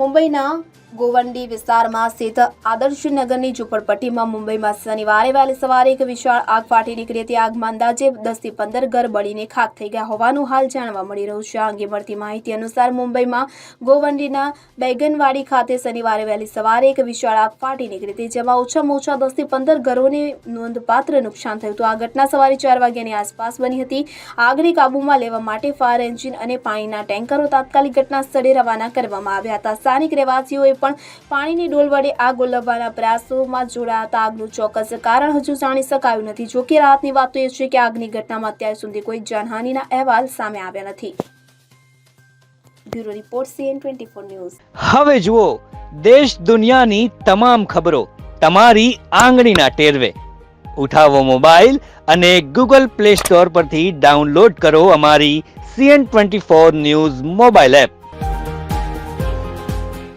મુંબઈના ગોવંડી વિસ્તારમાં સ્થિત આદર્શનગરની ઝૂંપડપટ્ટીમાં મુંબઈમાં શનિવારે વહેલી સવારે એક વિશાળ આગ ફાટી નીકળી હતી. આગમાં અંદાજે દસથી પંદર ઘર બળીને ખાક થઈ ગયા હોવાનું હાલ જાણવા મળી રહ્યું છે. આ અંગે મળતી માહિતી અનુસાર મુંબઈમાં ગોવંડીના બેગનવાડી ખાતે શનિવારે વહેલી સવારે એક વિશાળ આગ ફાટી નીકળી હતી, જેમાં ઓછામાં ઓછા દસથી પંદર ઘરોને નોંધપાત્ર નુકસાન થયું હતું. આ ઘટના સવારે ચાર વાગ્યાની આસપાસ બની હતી. આગને કાબૂમાં લેવા માટે ફાયર એન્જિન અને પાણીના ટેન્કરો તાત્કાલિક ઘટના સ્થળે રવાના કરવામાં આવ્યા હતા. સ્થાનિક રહેવાસીઓએ પણ પાણીની ડોલ વડે આગ ઓલવવાના પ્રયાસોમાં જોડાયા હતા. આગનું ચોક્કસ કારણ હજુ જાણી શકાયું નથી. જોકે રાહતની વાત તો એ છે કે આગની ઘટનામાં અત્યાર સુધી કોઈ જાનહાનિના અહેવાલ સામે આવ્યા નથી. Bureau report CN twenty news. હવે જુઓ, દેશ દુનિયાની તમામ ખબરો તમારી આંગળીના ટેરવે. ઉઠાવો મોબાઈલ અને ગૂગલ પ્લે સ્ટોર પરથી ડાઉનલોડ કરો અમારી CN twenty news mobile app.